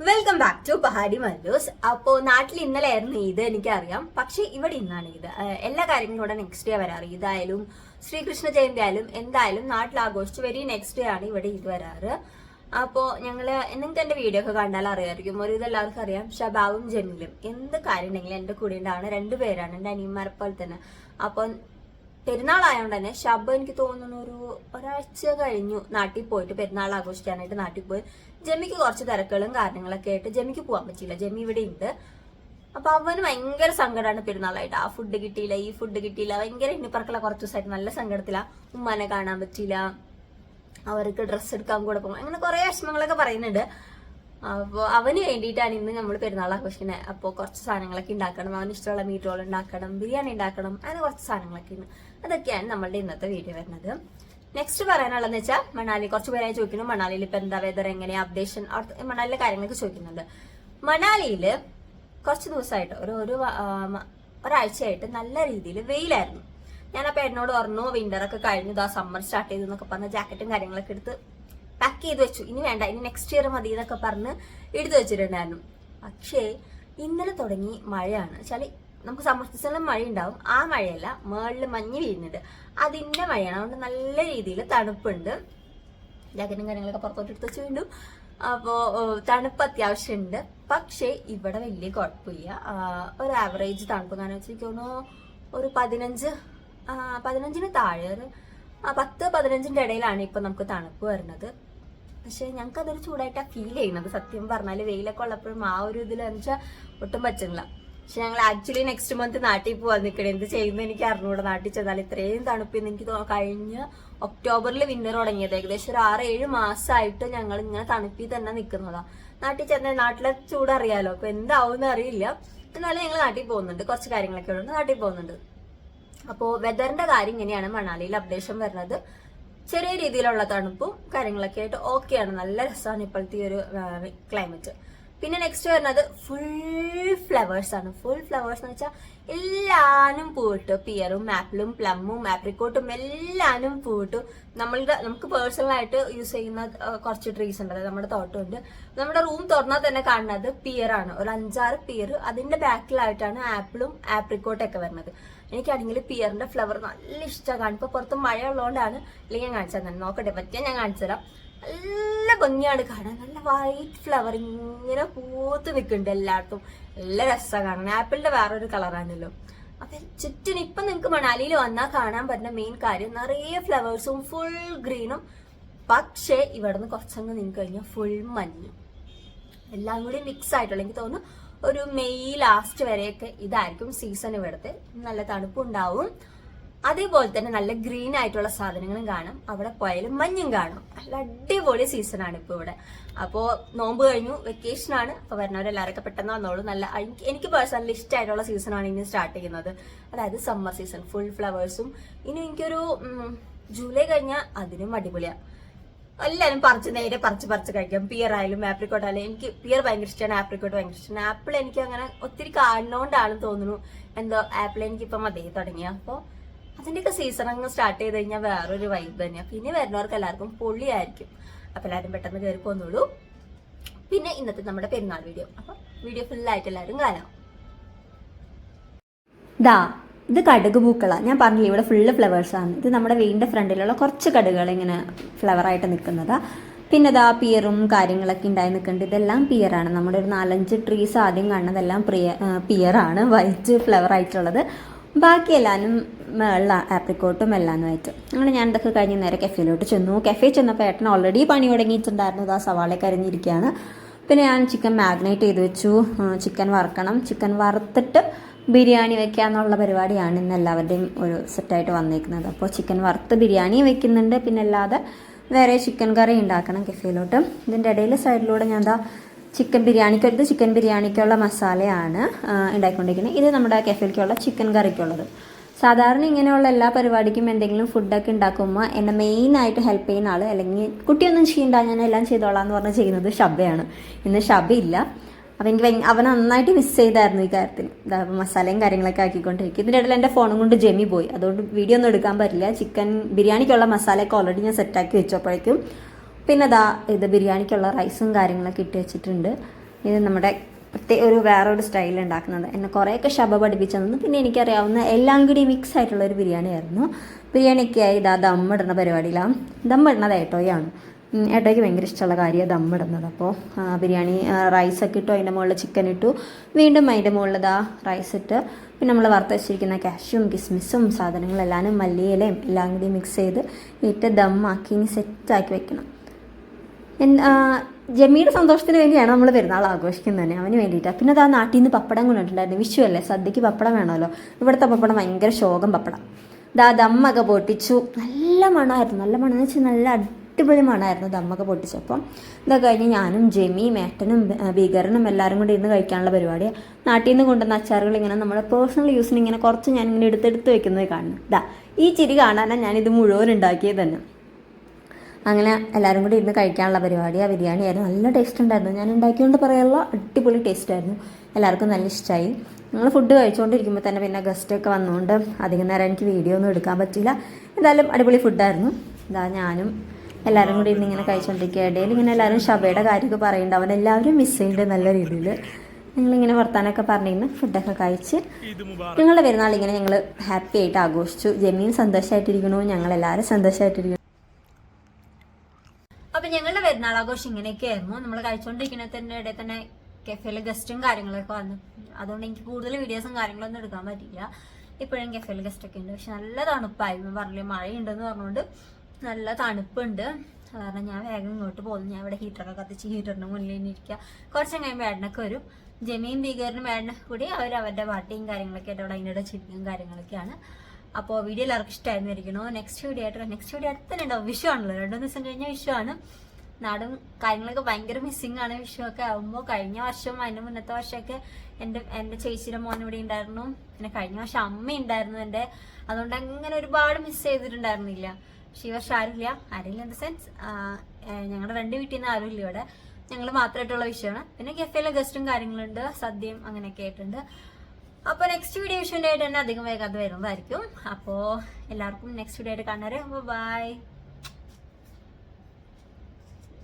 Welcome back to Pahadi Mallus അപ്പോ നാട്ടിൽ ഇന്നലെ ആയിരുന്നു ഇത് എനിക്കറിയാം. പക്ഷെ ഇവിടെ ഇന്നാണ് ഇത്. എല്ലാ കാര്യങ്ങളും ഇവിടെ നെക്സ്റ്റ് ഡേ വരാറ്. ഇതായാലും ശ്രീകൃഷ്ണ ജയന്തി ആയാലും എന്തായാലും നാട്ടിൽ ആഘോഷിച്ച് വെരി നെക്സ്റ്റ് ഡേ ആണ് ഇവിടെ ഇത് വരാറ്. അപ്പോ ഞങ്ങൾ നിങ്ങൾക്ക് എന്റെ വീഡിയോ ഒക്കെ കണ്ടാൽ അറിയാമായിരിക്കും. ഒരു ഇതെല്ലാവർക്കും അറിയാം. ഷബാവും ജമീലും എന്ത് കാര്യം ഉണ്ടെങ്കിലും എന്റെ കൂടെ ഉണ്ടാവുന്ന രണ്ടുപേരാണ് എന്റെ അനിയന്മാരെ പോലെ തന്നെ. അപ്പൊ പെരുന്നാളായതുകൊണ്ട് തന്നെ ഷബ് എനിക്ക് തോന്നുന്നു ഒരു ഒരാഴ്ച കഴിഞ്ഞു നാട്ടിൽ പോയിട്ട് പെരുന്നാൾ ആഘോഷിക്കാനായിട്ട് നാട്ടിൽ പോയി. ജമിക്ക് കുറച്ച് തിരക്കുകളും കാരണങ്ങളൊക്കെ ആയിട്ട് ജമിക്ക് പോകാൻ പറ്റിയില്ല. ജമി ഇവിടെ ഉണ്ട് അപ്പൊ അവന് ഭയങ്കര സങ്കടമാണ് പെരുന്നാളായിട്ട്. ആ ഫുഡ് കിട്ടിയില്ല ഈ ഫുഡ് കിട്ടിയില്ല. ഭയങ്കര ഇന്നിപ്പറക്കല കുറച്ച് ദിവസമായിട്ട് നല്ല സങ്കടത്തില. ഉമ്മാനെ കാണാൻ പറ്റിയില്ല. അവർക്ക് ഡ്രസ്സ് എടുക്കാൻ കൂടെ പോകും അങ്ങനെ കുറെ വിഷമങ്ങളൊക്കെ പറയുന്നുണ്ട്. അപ്പോൾ അവന് വേണ്ടിയിട്ടാണ് ഇന്ന് നമ്മൾ പെരുന്നാൾ ആഘോഷിക്കുന്നത് അപ്പോൾ കുറച്ച് സാധനങ്ങളൊക്കെ ഉണ്ടാക്കണം. അവന് ഇഷ്ടമുള്ള മീറ്റ് റോൾ ഉണ്ടാക്കണം ബിരിയാണി ഉണ്ടാക്കണം അങ്ങനെ കുറച്ച് സാധനങ്ങളൊക്കെ ഉണ്ട്. അതൊക്കെയാണ് നമ്മളുടെ ഇന്നത്തെ വീഡിയോ വരുന്നത്. നെക്സ്റ്റ് പറയാനുള്ളതെന്ന് വെച്ചാൽ മണാലി കുറച്ച് പേരായി ചോദിക്കുന്നു. മണാലിയിൽ ഇപ്പൊ എന്താ വെതർ എങ്ങനെയാ അപ്ഡേഷൻ മണാലിയിലെ കാര്യങ്ങളൊക്കെ ചോദിക്കുന്നുണ്ട്. മണാലിയിൽ കുറച്ച് ദിവസമായിട്ട് ഒരു ഒരു ആ, ഒരാഴ്ചയായിട്ട് നല്ല രീതിയിൽ വെയിലായിരുന്നു. അപ്പൊ എന്നോട് പറഞ്ഞു വിന്റർ ഒക്കെ കഴിഞ്ഞു. ഇതാ സമ്മർ സ്റ്റാർട്ട് ചെയ്തു എന്നൊക്കെ പറഞ്ഞ ജാക്കറ്റും കാര്യങ്ങളൊക്കെ എടുത്ത് പാക്ക് ചെയ്ത് വെച്ചു. ഇനി വേണ്ട. ഇനി നെക്സ്റ്റ് ഇയർ മതി എന്നൊക്കെ പറഞ്ഞ് എടുത്തു വെച്ചിട്ടുണ്ടായിരുന്നു. പക്ഷേ ഇന്നലെ തുടങ്ങി മഴയാണ്. വെച്ചാൽ നമുക്ക് സമ്മർ മഴ ഉണ്ടാവും ആ മഴയല്ല മേളിൽ മഞ്ഞ് വീഴുന്നുണ്ട് അതിന്റെ മഴയാണ്. അതുകൊണ്ട് നല്ല രീതിയിൽ തണുപ്പുണ്ട്. ജാക്കറ്റും കാര്യങ്ങളൊക്കെ പുറത്തോട്ട് എടുത്ത് വെച്ച് അപ്പോ തണുപ്പ് അത്യാവശ്യമുണ്ട്. പക്ഷേ ഇവിടെ വലിയ കുഴപ്പമില്ല. ഒരു ആവറേജ് തണുപ്പ് കാരണം വെച്ചാൽ എനിക്ക് തോന്നുന്നു ഒരു പതിനഞ്ച് പതിനഞ്ചിന് താഴെ ഒരു പത്ത് പതിനഞ്ചിന്റെ ഇടയിലാണ് ഇപ്പൊ നമുക്ക് തണുപ്പ് വരുന്നത്. പക്ഷെ ഞങ്ങൾക്ക് അതൊരു ചൂടായിട്ടാണ് ഫീൽ ചെയ്യുന്നത്. സത്യം പറഞ്ഞാൽ വെയിലൊക്കെ ഉള്ളപ്പോഴും ആ ഒരു ഇതിൽ വെച്ചാൽ ഒട്ടും പറ്റുന്നില്ല. പക്ഷെ ഞങ്ങൾ ആക്ച്വലി നെക്സ്റ്റ് മന്ത് നാട്ടിൽ പോവാൻ നിൽക്കണേ എന്ത് ചെയ്യുന്നു എനിക്ക് അറിഞ്ഞൂടെ. നാട്ടിൽ ചെന്നാൽ ഇത്രയും തണുപ്പിന്ന് എനിക്ക് കഴിഞ്ഞ ഒക്ടോബറിൽ വിന്റർ തുടങ്ങിയത്. ഏകദേശം ഒരു ആറ് ഏഴ് മാസമായിട്ട് ഞങ്ങൾ ഇങ്ങനെ തണുപ്പിൽ തന്നെ നിൽക്കുന്നതാ നാട്ടിൽ ചെന്ന നാട്ടിലെ ചൂട് അറിയാലോ. അപ്പൊ എന്താവും അറിയില്ല. എന്നാലും ഞങ്ങൾ നാട്ടിൽ പോകുന്നുണ്ട്. കുറച്ച് കാര്യങ്ങളൊക്കെ ഉള്ളത് നാട്ടിൽ പോകുന്നുണ്ട്. അപ്പോൾ വെതറിന്റെ കാര്യം ഇങ്ങനെയാണ് മണാലിയിൽ അപ്ഡേഷൻ വരുന്നത്. ചെറിയ രീതിയിലുള്ള തണുപ്പും കാര്യങ്ങളൊക്കെ ആയിട്ട് ഓക്കെയാണ് നല്ല രസമാണ് ഇപ്പോഴത്തെ ഒരു ക്ലൈമറ്റ് പിന്നെ നെക്സ്റ്റ് വരുന്നത് ഫുൾ ഫ്ലവേഴ്സ് ആണ്. ഫുൾ ഫ്ലവേഴ്സ് എന്ന് വെച്ചാൽ എല്ലാനും പൂവിട്ടു. പിയറും ആപ്പിളും പ്ലമ്മും ആപ്രിക്കോട്ടും എല്ലാനും പൂവിട്ടു. നമ്മളുടെ നമുക്ക് പേഴ്സണലായിട്ട് യൂസ് ചെയ്യുന്ന കുറച്ച് ട്രീസ് ഉണ്ട്. അതായത് നമ്മുടെ തോട്ടമുണ്ട്. നമ്മുടെ റൂം തുറന്നാൽ തന്നെ കാണുന്നത് പിയറാണ് ഒരു അഞ്ചാറ് പിയർ അതിന്റെ ബാക്കിലായിട്ടാണ് ആപ്പിളും ആപ്രിക്കോട്ടൊക്കെ വരുന്നത്. എനിക്കാണെങ്കിൽ പിയറിന്റെ ഫ്ലവർ നല്ല ഇഷ്ടമാണ് കാണിപ്പോ പുറത്ത് മഴ ഉള്ളതുകൊണ്ടാണ് അല്ലെങ്കിൽ ഞാൻ കാണിച്ചു തന്നെ നോക്കട്ടെ പറ്റിയാൽ ഞാൻ കാണിച്ചു തരാം. നല്ല ഭംഗിയാണ് കാണാൻ. നല്ല വൈറ്റ് ഫ്ലവർ ഇങ്ങനെ പൂത്ത് നിൽക്കുന്നുണ്ട് എല്ലായിടത്തും. നല്ല രസമാണ് കാണാൻ. ആപ്പിളിന്റെ വേറൊരു കളറാണല്ലോ അപ്പൊ ചുറ്റും ഇപ്പൊ നിങ്ങൾക്ക് മണാലിയിൽ വന്നാൽ കാണാൻ പറ്റുന്ന മെയിൻ കാര്യം നിറയെ ഫ്ലവേഴ്സും ഫുൾ ഗ്രീനും പക്ഷേ ഇവിടുന്ന് കുറച്ചങ്ങ് നിങ്ങൾക്ക് കഴിഞ്ഞാൽ ഫുൾ മഞ്ഞ്. എല്ലാം കൂടി മിക്സ് ആയിട്ടുള്ള എനിക്ക് തോന്നുന്നു ഒരു മെയ് ലാസ്റ്റ് വരെയൊക്കെ ഇതായിരിക്കും സീസൺ ഇവിടുത്തെ. നല്ല തണുപ്പുണ്ടാവും അതേപോലെ തന്നെ നല്ല ഗ്രീൻ ആയിട്ടുള്ള സാധനങ്ങളും കാണും. അവിടെ പോയാലും മഞ്ഞും കാണും. നല്ല അടിപൊളി സീസൺ ആണ് ഇപ്പൊ ഇവിടെ. അപ്പോൾ നോമ്പ് കഴിഞ്ഞു വെക്കേഷൻ ആണ്. അപ്പൊ വരുന്നവരെല്ലാവരൊക്കെ പെട്ടെന്ന് വന്നോളൂ. നല്ല എനിക്ക് പേഴ്സണലി ഇഷ്ടമായിട്ടുള്ള സീസണാണ് ഇനി സ്റ്റാർട്ട് ചെയ്യുന്നത്. അതായത് സമ്മർ സീസൺ ഫുൾ ഫ്ലവേഴ്സും ഇനി എനിക്കൊരു ജൂലൈ കഴിഞ്ഞാൽ അതിനും അടിപൊളിയാണ് എല്ലാവരും പറിച്ച് നേരെ പറിച്ച് പറിച്ച് കഴിക്കാം. പിയർ ആയാലും ആപ്രിക്കോട്ട് ആയാലും. എനിക്ക് പിയർ ഭയങ്കര ഇഷ്ടമാണ് ആപ്രിക്കോട്ട് ഭയങ്കര ഇഷ്ടമാണ് ആപ്പിൾ എനിക്ക് അങ്ങനെ ഒത്തിരി കാണുന്നോണ്ടാണെന്ന് തോന്നുന്നു. എന്തോ ആപ്പിൾ എനിക്കിപ്പം മതി തുടങ്ങിയ. അപ്പോൾ അതിന്റെയൊക്കെ സീസൺ അങ്ങ് സ്റ്റാർട്ട് ചെയ്ത് കഴിഞ്ഞാൽ വേറൊരു വൈബ് തന്നെയാണ് പിന്നെ വരുന്നവർക്ക് എല്ലാവർക്കും പൊള്ളിയായിരിക്കും. അപ്പൊ എല്ലാവരും പെട്ടെന്ന് കയറി പോന്നോളൂ. പിന്നെ ഇന്നത്തെ നമ്മുടെ പെരുന്നാൾ വീഡിയോ അപ്പൊ വീഡിയോ ഫുള്ളായിട്ട് എല്ലാവരും കാണാം. ദാ ഇത് കടുക് പൂക്കളാണ് ഞാൻ പറഞ്ഞില്ല ഇവിടെ ഫുള്ള് ഫ്ലവേഴ്സാണ് ഇത് നമ്മുടെ വീടിന്റെ ഫ്രണ്ടിലുള്ള കുറച്ച് കടുകൾ ഇങ്ങനെ ഫ്ലവറായിട്ട് നിൽക്കുന്നതാ. പിന്നെ ഇതാ പിയറും കാര്യങ്ങളൊക്കെ ഉണ്ടായി നിൽക്കുന്നുണ്ട് ഇതെല്ലാം പിയറാണ് നമ്മുടെ ഒരു നാലഞ്ച് ട്രീസ് ആദ്യം കാണുന്നതെല്ലാം പ്രിയ പിയറാണ് വൈറ്റ് ഫ്ലവർ ആയിട്ടുള്ളത്. ബാക്കി എല്ലാനും ഉള്ള ആപ്രിക്കോട്ടും എല്ലാനുമായിട്ട്. അങ്ങനെ ഞാൻ ഇതൊക്കെ കഴിഞ്ഞ് നേരെ കഫേയിലോട്ട് ചെന്നു. കഫേ ചെന്നപ്പോൾ ഏട്ടൻ ഓൾറെഡി പണി തുടങ്ങിയിട്ടുണ്ടായിരുന്നു. ഇതാ സവാളയൊക്കെ അരിഞ്ഞിരിക്കുകയാണ് പിന്നെ ഞാൻ ചിക്കൻ മാഗ്നേറ്റ് ചെയ്ത് വെച്ചു. ചിക്കൻ വറുക്കണം. ചിക്കൻ വറുത്തിട്ട് ബിരിയാണി വെക്കുക എന്നുള്ള പരിപാടിയാണ് ഇന്ന് എല്ലാവരുടെയും ഒരു സെറ്റായിട്ട് വന്നേക്കുന്നത്. അപ്പോൾ ചിക്കൻ വറുത്ത് ബിരിയാണി വെക്കുന്നുണ്ട്. പിന്നെ അല്ലാതെ വേറെ ചിക്കൻ കറി ഉണ്ടാക്കണം കഫേയിലോട്ട് ഇതിന്റെ ഇടയിൽ സൈഡിലൂടെ ഞാൻ എന്താ ചിക്കൻ ബിരിയാണിക്ക് ഇത് ചിക്കൻ ബിരിയാണിക്കുള്ള മസാലയാണ് ഉണ്ടാക്കിക്കൊണ്ടിരിക്കുന്നത് ഇത് നമ്മുടെ കഫേക്കുള്ള ചിക്കൻ കറിക്കുള്ളത്. സാധാരണ ഇങ്ങനെയുള്ള എല്ലാ പരിപാടിക്കും എന്തെങ്കിലും ഫുഡൊക്കെ ഉണ്ടാക്കുമ്പോൾ എന്നെ മെയിനായിട്ട് ഹെൽപ്പ് ചെയ്യുന്ന ആൾ അല്ലെങ്കിൽ കുട്ടിയൊന്നും ചെയ്യണ്ട ഞാൻ എല്ലാം ചെയ്തോളാം എന്ന് പറഞ്ഞ് ചെയ്യുന്നത് ഷബയാണ് ഇന്ന് ഷബയില്ല അപ്പം എനിക്ക് അവൻ നന്നായിട്ട് മിസ് ചെയ്തായിരുന്നു ഈ കാര്യത്തിൽ. മസാലയും കാര്യങ്ങളൊക്കെ ആക്കിക്കൊണ്ടിരിക്കും ഇതിന്റെ ഇടയിൽ എന്റെ ഫോണും കൊണ്ട് ജെമി പോയി. അതുകൊണ്ട് വീഡിയോ ഒന്നും എടുക്കാൻ പറ്റില്ല. ചിക്കൻ ബിരിയാണിക്കുള്ള മസാലയൊക്കെ ഓൾറെഡി ഞാൻ സെറ്റാക്കി വെച്ചപ്പോഴേക്കും പിന്നെ ദാ ഇത് ബിരിയാണിക്കുള്ള റൈസും കാര്യങ്ങളൊക്കെ ഇട്ട് വെച്ചിട്ടുണ്ട്. ഇത് നമ്മുടെ പ്രത്യേക ഒരു വേറൊരു സ്റ്റൈലിൽ ഉണ്ടാക്കുന്നത്. എന്നെ കുറേയൊക്കെ ശബ പഠിപ്പിച്ചു തന്നു പിന്നെ എനിക്കറിയാവുന്ന എല്ലാം കൂടി മിക്സ് ആയിട്ടുള്ള ഒരു ബിരിയാണി ആയിരുന്നു ആയി ഇതാ ദമ്മിടുന്ന പരിപാടിയിലാണ് ദമ്മിടുന്നത് ഏട്ടോയാണ് ഏട്ടോയ്ക്ക് ഭയങ്കര ഇഷ്ടമുള്ള കാര്യമാണ് ദമ്മിടുന്നത്. അപ്പോൾ ബിരിയാണി റൈസൊക്കെ ഇട്ടു അതിന്റെ മുകളിൽ ചിക്കൻ ഇട്ടു. വീണ്ടും അതിന്റെ മുകളിൽ ഇതാ റൈസ് ഇട്ട്. പിന്നെ നമ്മൾ വറുത്ത് വെച്ചിരിക്കുന്ന കാഷ്യും കിസ്മിസും സാധനങ്ങളെല്ലാം മല്ലിയിലയും എല്ലാം കൂടി മിക്സ് ചെയ്ത് ഇട്ട് ദമ്മാക്കി ഇനി സെറ്റാക്കി വെക്കണം. ജമിയുടെ സന്തോഷത്തിന് വേണ്ടിയാണ് നമ്മൾ പെരുന്നാൾ ആഘോഷിക്കുന്നത്. തന്നെ അവന് വേണ്ടിയിട്ടാണ് പിന്നെ അത് ആ നാട്ടിൽ നിന്ന് പപ്പടം കൊണ്ടിട്ടുണ്ടായിരുന്നു വിഷു അല്ലേ? സദ്യക്ക് പപ്പടം വേണമല്ലോ. ഇവിടുത്തെ പപ്പടം ഭയങ്കര ശോകം പപ്പടം. ദാ ദമ്മൊക്കെ പൊട്ടിച്ചു. നല്ല മണമായിരുന്നു. നല്ല മണം എന്ന് വെച്ചാൽ നല്ല അടിപൊളി മണമായിരുന്നു ദമ്മൊക്കെ പൊട്ടിച്ചപ്പം ഇതൊക്കെ കഴിഞ്ഞ് ഞാനും ജമി മേട്ടനും ബീഗറിനും എല്ലാവരും കൂടി ഇരുന്ന് കഴിക്കാനുള്ള പരിപാടി നാട്ടിൽ നിന്ന് കൊണ്ടുവന്ന അച്ചാറുകൾ ഇങ്ങനെ നമ്മുടെ പേഴ്സണൽ യൂസിന് ഇങ്ങനെ കുറച്ച് ഞാൻ ഇങ്ങനെ എടുത്തെടുത്ത് വെക്കുന്നത് കാണുന്നു. ദാ ഈ ചിരി കാണാനാണ് ഞാനിത് മുഴുവൻ ഉണ്ടാക്കിയത് തന്നെ. അങ്ങനെ എല്ലാവരും കൂടി ഇരുന്ന് കഴിക്കാനുള്ള പരിപാടി ആ ബിരിയാണി ആയിരുന്നു. നല്ല ടേസ്റ്റ് ഉണ്ടായിരുന്നു. ഞാൻ ഉണ്ടാക്കിയോണ്ട് പറയാനുള്ള അടിപൊളി ടേസ്റ്റ് ആയിരുന്നു. എല്ലാവർക്കും നല്ല ഇഷ്ടമായി ഞങ്ങൾ ഫുഡ് കഴിച്ചുകൊണ്ടിരിക്കുമ്പോൾ തന്നെ പിന്നെ ഗസ്റ്റൊക്കെ വന്നുകൊണ്ട് അധികം നേരം എനിക്ക് വീഡിയോ ഒന്നും എടുക്കാൻ പറ്റില്ല എന്തായാലും അടിപൊളി ഫുഡായിരുന്നു ഇതാ ഞാനും എല്ലാവരും കൂടി ഇരുന്ന് ഇങ്ങനെ കഴിച്ചുകൊണ്ടിരിക്കുക ഇടയിൽ ഇങ്ങനെ എല്ലാവരും ഷബയുടെ കാര്യമൊക്കെ പറയുന്നുണ്ട്. അവൻ എല്ലാവരും മിസ് ചെയ്യുന്നുണ്ട് നല്ല രീതിയിൽ ഞങ്ങളിങ്ങനെ വർത്താനൊക്കെ പറഞ്ഞിരുന്ന്. ഫുഡൊക്കെ കഴിച്ച് ഞങ്ങളുടെ പെരുന്നാൾ ഇങ്ങനെ ഞങ്ങൾ ഹാപ്പി ആയിട്ട് ആഘോഷിച്ചു. ജമീൻ സന്തോഷമായിട്ടിരിക്കണു ഞങ്ങളെല്ലാവരും സന്തോഷമായിട്ടിരിക്കണു ഞങ്ങളുടെ ഇങ്ങനെയൊക്കെ ആയിരുന്നു നമ്മൾ കഴിച്ചുകൊണ്ടിരിക്കുന്നതിന്റെ ഇടയിൽ തന്നെ കെഫേയിൽ ഗസ്റ്റും കാര്യങ്ങളൊക്കെ വന്നു. അതുകൊണ്ട് എനിക്ക് കൂടുതൽ വീഡിയോസും കാര്യങ്ങളൊന്നും എടുക്കാൻ പറ്റില്ല ഇപ്പോഴും കെഫേയിൽ ഗസ്റ്റ് ഒക്കെ ഉണ്ട്. പക്ഷെ നല്ല തണുപ്പായിരുന്നു പറഞ്ഞില്ലേ മഴയുണ്ടെന്ന് പറഞ്ഞുകൊണ്ട് നല്ല തണുപ്പുണ്ട്. കാരണം ഞാൻ വേഗം ഇങ്ങോട്ട് പോകുന്നു. ഞാൻ ഇവിടെ ഹീറ്ററൊക്കെ കത്തിച്ച് ഹീറ്ററിന് മുന്നിൽ തന്നെ ഇരിക്കുക കുറച്ചും കഴിയുമ്പോൾ ഏടനൊക്കെ വരും. ജമീൻ ഭീകരനും ഏടനൊക്കെ കൂടി അവർ അവരുടെ പാട്ടിയും കാര്യങ്ങളൊക്കെ ആയിട്ട് അവിടെ അതിന്റെ ചിരിക്കും കാര്യങ്ങളൊക്കെയാണ്. അപ്പോൾ വീഡിയോ എല്ലാവർക്കും ഇഷ്ടമായിരുന്നു ഇരിക്കണോ നെക്സ്റ്റ് വീഡിയോ ആയിട്ട് നെക്സ്റ്റ് വീഡിയോ അടുത്തന്നെ ഉണ്ടാവും. വിഷു ആണല്ലോ. രണ്ടു ദിവസം കഴിഞ്ഞാൽ വിഷു ആണ്. നാടും കാര്യങ്ങളൊക്കെ ഭയങ്കര മിസ്സിങ് ആണ്. വിഷു ഒക്കെ ആകുമ്പോൾ കഴിഞ്ഞ വർഷം അതിന് മുന്നത്തെ വർഷമൊക്കെ എന്റെ എന്റെ ചേച്ചിയുടെ മോൻ ഇവിടെ ഉണ്ടായിരുന്നു. പിന്നെ കഴിഞ്ഞ വർഷം അമ്മ ഉണ്ടായിരുന്നു എന്റെ. അതുകൊണ്ട് അങ്ങനെ ഒരുപാട് മിസ് ചെയ്തിട്ടുണ്ടായിരുന്നില്ല. പക്ഷേ ഈ വർഷം ആരുമില്ല. ആരുമില്ല ഇൻ ദ സെൻസ് ഞങ്ങളുടെ രണ്ട് വീട്ടിൽ നിന്ന് ആരുമില്ല ഇവിടെ. ഞങ്ങൾ മാത്രമായിട്ടുള്ള വിഷയമാണ്. പിന്നെ കെഫയിലെ ഗസ്റ്റും കാര്യങ്ങളുണ്ട്. സദ്യയും അങ്ങനെയൊക്കെ ആയിട്ടുണ്ട്. അപ്പോൾ നെക്സ്റ്റ് വീഡിയോ വിഷയം ആയിട്ട് തന്നെ അധികം വേഗം അത് വരുന്നതായിരിക്കും. അപ്പോൾ എല്ലാവർക്കും നെക്സ്റ്റ് വീഡിയോ ആയിട്ട് കാണാറ് ബൈ